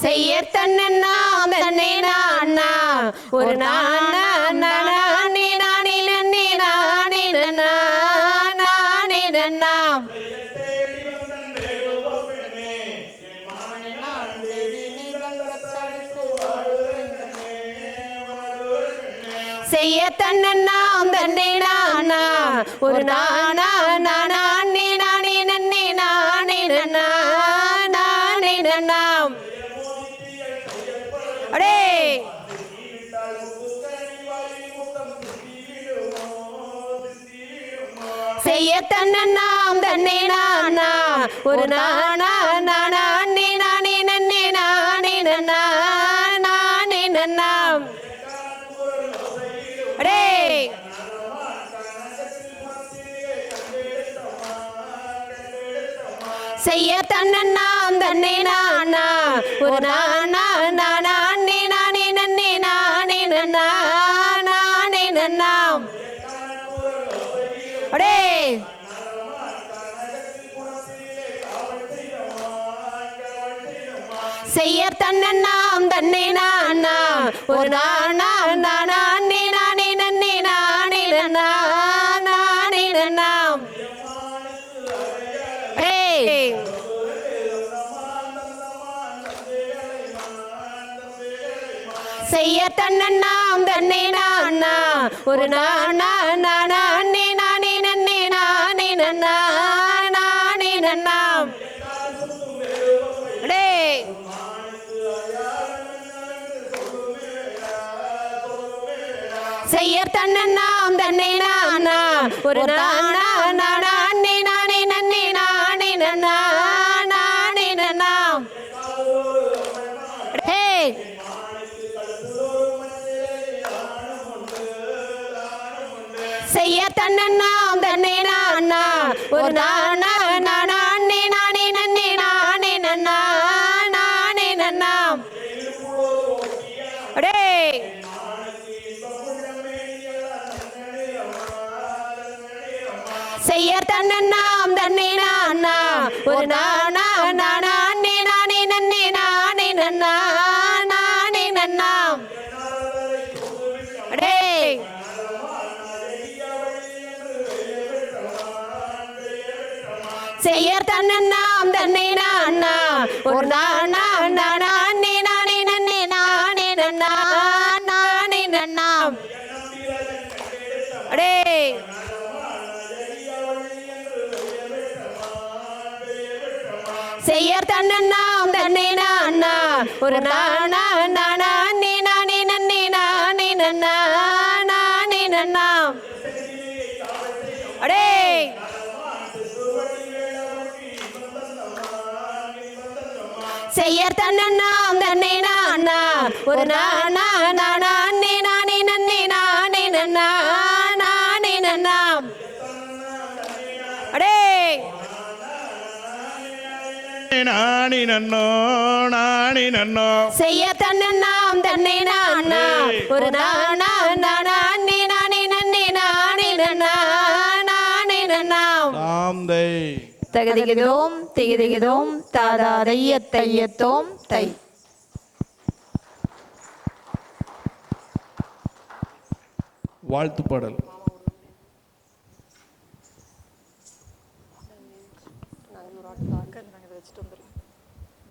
செய்ய தன்னா தன்னை நானா ஒரு நானா நானா நீ நானி நன்னி நன்னா நானி நன்னா செய்ய தன்னா தன்னை நானா ஒரு நானா நானா நீ நானி நன்னி நன்னா நானே நன்னாம் அடே! செய்ய தன்னாம் தன்னே நானா ஒரு நானா நானா நீ நானே நன்னே நானே நன்னா நானே நன்னாம் அடே! செய்ய தன்னாம் தன்னே நானா ஒரு நானா நானா நாம் அடே செய்ய தன்னன்னாம் தன்னை நானா ஒரு நானா நானா நீ நானே நன்னே நானே நன்னா செய்ய தன்னன்னாம் தன்னை நானா ஒரு நானா நானா. நீ நானே நன்னே நானே நன்னா நானே நன்னா டேய் செய்ய தன்னன்னாம் தன்னை நானா ஒரு நானா நானா செய்ய தன்னன்னாம் தன்னை நானா ஒரு நானா நானா நீ நானி நன்னி நானி நன்னா நானி நன்னாம் அடே செய்ய தன்னன்னாம் தன்னை நானா ஒரு நானா நானா செய்யர் தன்னன்னாம் தன்னை நானா ஒரு நானா நானா நானே நானி நன்னி நானி நன்னா நானே நன்னா. அடே. செய்யர் தன்னன்னாம் தன்னை நானா ஒரு நானா நானா நானே நானி நன்னி நானி நன்னா நானே நன்னா. அடே. செய்ய தன்னன்னாம் தன்னை நானா ஒரு நானா நானா. நீ நானி நன்னி நானி நன்னா நானி நன்னாம் அடே. நாணி நன்னோ நாணி நன்னோ. செய்ய தன்னன்னாம் தன்னை நானா ஒரு நானா நானா. நீ நானி நன்னி நானி நன்னா நானி நன்னாம் தாம்தை. தகதிகதோம் திகதிகதோம் தாதா தையத்தையத்தோம் தை. வாழ்த்து பாடல்.